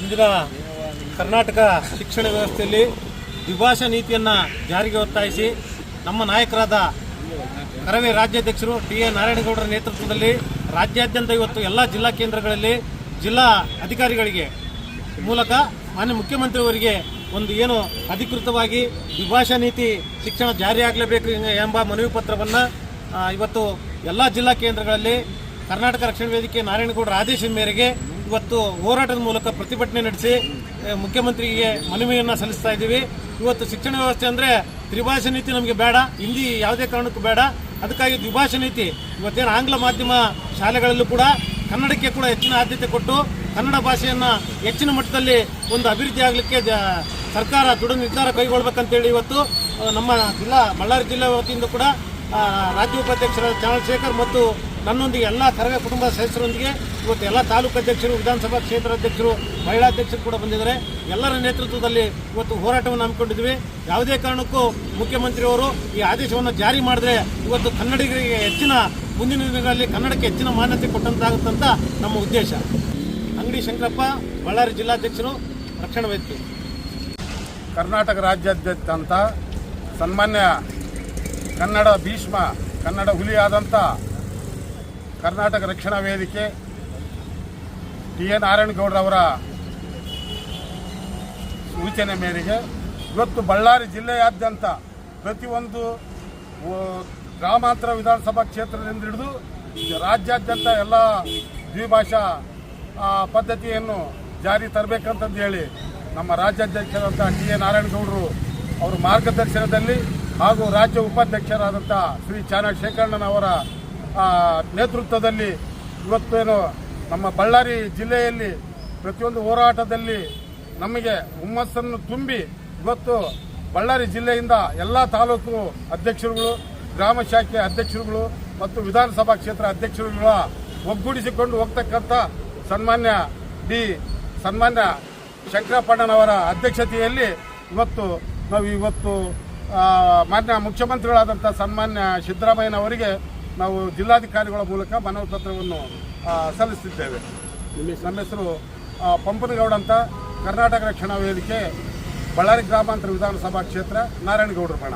ಇಂದಿನ ಕರ್ನಾಟಕ ಶಿಕ್ಷಣ ವ್ಯವಸ್ಥೆಯಲ್ಲಿ ದ್ವಿಭಾಷಾ ನೀತಿಯನ್ನು ಜಾರಿಗೆ ಒತ್ತಾಯಿಸಿ ನಮ್ಮ ನಾಯಕರಾದ ಕರವೇ ರಾಜ್ಯಾಧ್ಯಕ್ಷರು ಟಿ ಎ ನಾರಾಯಣಗೌಡರ ನೇತೃತ್ವದಲ್ಲಿ ರಾಜ್ಯಾದ್ಯಂತ ಇವತ್ತು ಎಲ್ಲ ಜಿಲ್ಲಾ ಕೇಂದ್ರಗಳಲ್ಲಿ ಜಿಲ್ಲಾ ಅಧಿಕಾರಿಗಳಿಗೆ ಮೂಲಕ ಮಾನ್ಯ ಮುಖ್ಯಮಂತ್ರಿಯವರಿಗೆ ಒಂದು ಏನು ಅಧಿಕೃತವಾಗಿ ದ್ವಿಭಾಷಾ ನೀತಿ ಶಿಕ್ಷಣ ಜಾರಿಯಾಗಲೇಬೇಕು ಎಂಬ ಮನವಿ ಪತ್ರವನ್ನು ಇವತ್ತು ಎಲ್ಲ ಜಿಲ್ಲಾ ಕೇಂದ್ರಗಳಲ್ಲಿ ಕರ್ನಾಟಕ ರಕ್ಷಣಾ ವೇದಿಕೆ ನಾರಾಯಣಗೌಡರ ಆದೇಶದ ಮೇರೆಗೆ ಇವತ್ತು ಹೋರಾಟದ ಮೂಲಕ ಪ್ರತಿಭಟನೆ ನಡೆಸಿ ಮುಖ್ಯಮಂತ್ರಿಗೆ ಮನವಿಯನ್ನು ಸಲ್ಲಿಸ್ತಾ ಇದ್ದೀವಿ. ಇವತ್ತು ಶಿಕ್ಷಣ ವ್ಯವಸ್ಥೆ ಅಂದರೆ ತ್ರಿಭಾಷಾ ನೀತಿ ನಮಗೆ ಬೇಡ, ಹಿಂದಿ ಯಾವುದೇ ಕಾರಣಕ್ಕೂ ಬೇಡ. ಅದಕ್ಕಾಗಿ ದ್ವಿಭಾಷಾ ನೀತಿ, ಇವತ್ತೇನು ಆಂಗ್ಲ ಮಾಧ್ಯಮ ಶಾಲೆಗಳಲ್ಲೂ ಕೂಡ ಕನ್ನಡಕ್ಕೆ ಕೂಡ ಹೆಚ್ಚಿನ ಆದ್ಯತೆ ಕೊಟ್ಟು ಕನ್ನಡ ಭಾಷೆಯನ್ನು ಹೆಚ್ಚಿನ ಮಟ್ಟದಲ್ಲಿ ಒಂದು ಅಭಿವೃದ್ಧಿ ಆಗಲಿಕ್ಕೆ ಸರ್ಕಾರ ದೃಢ ನಿರ್ಧಾರ ಕೈಗೊಳ್ಬೇಕಂತೇಳಿ ಇವತ್ತು ನಮ್ಮ ಜಿಲ್ಲಾ, ಬಳ್ಳಾರಿ ಜಿಲ್ಲಾ ವತಿಯಿಂದ ಕೂಡ ರಾಜ್ಯ ಉಪಾಧ್ಯಕ್ಷರಾದ ಚಂದ್ರಶೇಖರ್ ಮತ್ತು ನನ್ನೊಂದಿಗೆ ಎಲ್ಲ ಕರವೇ ಕುಟುಂಬ ಸದಸ್ಯರೊಂದಿಗೆ ಇವತ್ತು ಎಲ್ಲ ತಾಲೂಕು ಅಧ್ಯಕ್ಷರು, ವಿಧಾನಸಭಾ ಕ್ಷೇತ್ರ ಅಧ್ಯಕ್ಷರು, ಮಹಿಳಾ ಅಧ್ಯಕ್ಷರು ಕೂಡ ಬಂದಿದ್ದಾರೆ. ಎಲ್ಲರ ನೇತೃತ್ವದಲ್ಲಿ ಇವತ್ತು ಹೋರಾಟವನ್ನು ಹಮ್ಮಿಕೊಂಡಿದ್ವಿ ಯಾವುದೇ ಕಾರಣಕ್ಕೂ ಮುಖ್ಯಮಂತ್ರಿಯವರು ಈ ಆದೇಶವನ್ನು ಜಾರಿ ಮಾಡಿದ್ರೆ ಇವತ್ತು ಕನ್ನಡಿಗರಿಗೆ ಹೆಚ್ಚಿನ ಮುಂದಿನ ದಿನಗಳಲ್ಲಿ ಕನ್ನಡಕ್ಕೆ ಹೆಚ್ಚಿನ ಮಾನ್ಯತೆ ಕೊಟ್ಟಂತಾಗುತ್ತಂತ ನಮ್ಮ ಉದ್ದೇಶ. ಅಂಗಡಿ ಶಂಕರಪ್ಪ, ಬಳ್ಳಾರಿ ಜಿಲ್ಲಾಧ್ಯಕ್ಷರು, ರಕ್ಷಣಾ ವೇದಿಕೆ. ಕರ್ನಾಟಕ ರಾಜ್ಯಾದ್ಯಂತ ಸನ್ಮಾನ್ಯ ಕನ್ನಡ ಭೀಷ್ಮ, ಕನ್ನಡ ಹುಲಿಯಾದಂಥ ಕರ್ನಾಟಕ ರಕ್ಷಣಾ ವೇದಿಕೆ ಟಿ ಎ ನಾರಾಯಣಗೌಡರವರ ಸೂಚನೆ ಮೇರೆಗೆ ಇವತ್ತು ಬಳ್ಳಾರಿ ಜಿಲ್ಲೆಯಾದ್ಯಂತ ಪ್ರತಿಯೊಂದು ಗ್ರಾಮಾಂತರ ವಿಧಾನಸಭಾ ಕ್ಷೇತ್ರದಿಂದ ಹಿಡಿದು ರಾಜ್ಯಾದ್ಯಂತ ಎಲ್ಲ ದ್ವಿಭಾಷಾ ಪದ್ಧತಿಯನ್ನು ಜಾರಿ ತರಬೇಕಂತಂದು ಹೇಳಿ ನಮ್ಮ ರಾಜ್ಯಾಧ್ಯಕ್ಷರಾದಂಥ ಟಿ ಎ ನಾರಾಯಣಗೌಡರು ಅವರ ಮಾರ್ಗದರ್ಶನದಲ್ಲಿ ಹಾಗೂ ರಾಜ್ಯ ಉಪಾಧ್ಯಕ್ಷರಾದಂಥ ಶ್ರೀ ಚಾನಾ ಶೇಖರಣ್ಣನವರ ನೇತೃತ್ವದಲ್ಲಿ ಇವತ್ತೇನು ನಮ್ಮ ಬಳ್ಳಾರಿ ಜಿಲ್ಲೆಯಲ್ಲಿ ಪ್ರತಿಯೊಂದು ಹೋರಾಟದಲ್ಲಿ ನಮಗೆ ಹುಮ್ಮಸ್ಸನ್ನು ತುಂಬಿ ಇವತ್ತು ಬಳ್ಳಾರಿ ಜಿಲ್ಲೆಯಿಂದ ಎಲ್ಲ ತಾಲೂಕು ಅಧ್ಯಕ್ಷರುಗಳು, ಗ್ರಾಮ ಶಾಖೆ ಅಧ್ಯಕ್ಷರುಗಳು ಮತ್ತು ವಿಧಾನಸಭಾ ಕ್ಷೇತ್ರ ಅಧ್ಯಕ್ಷರುಗಳ ಒಗ್ಗೂಡಿಸಿಕೊಂಡು ಹೋಗ್ತಕ್ಕಂಥ ಸನ್ಮಾನ್ಯ ಡಿ ಸನ್ಮಾನ್ಯ ಶಂಕರಪ್ಪಣ್ಣನವರ ಅಧ್ಯಕ್ಷತೆಯಲ್ಲಿ ಇವತ್ತು ನಾವು ಇವತ್ತು ಮಾನ್ಯ ಮುಖ್ಯಮಂತ್ರಿಗಳಾದಂಥ ಸನ್ಮಾನ್ಯ ಸಿದ್ದರಾಮಯ್ಯನವರಿಗೆ ನಾವು ಜಿಲ್ಲಾಧಿಕಾರಿಗಳ ಮೂಲಕ ಮನವಿ ಪತ್ರವನ್ನು ಸಲ್ಲಿಸಿದ್ದೇವೆ ನಮ್ಮ ಹೆಸರು ಪಂಪನಗೌಡ ಅಂತ, ಕರ್ನಾಟಕ ರಕ್ಷಣಾ ವೇದಿಕೆ, ಬಳ್ಳಾರಿ ಗ್ರಾಮಾಂತರ ವಿಧಾನಸಭಾ ಕ್ಷೇತ್ರ, ನಾರಾಯಣಗೌಡರ ಬಣ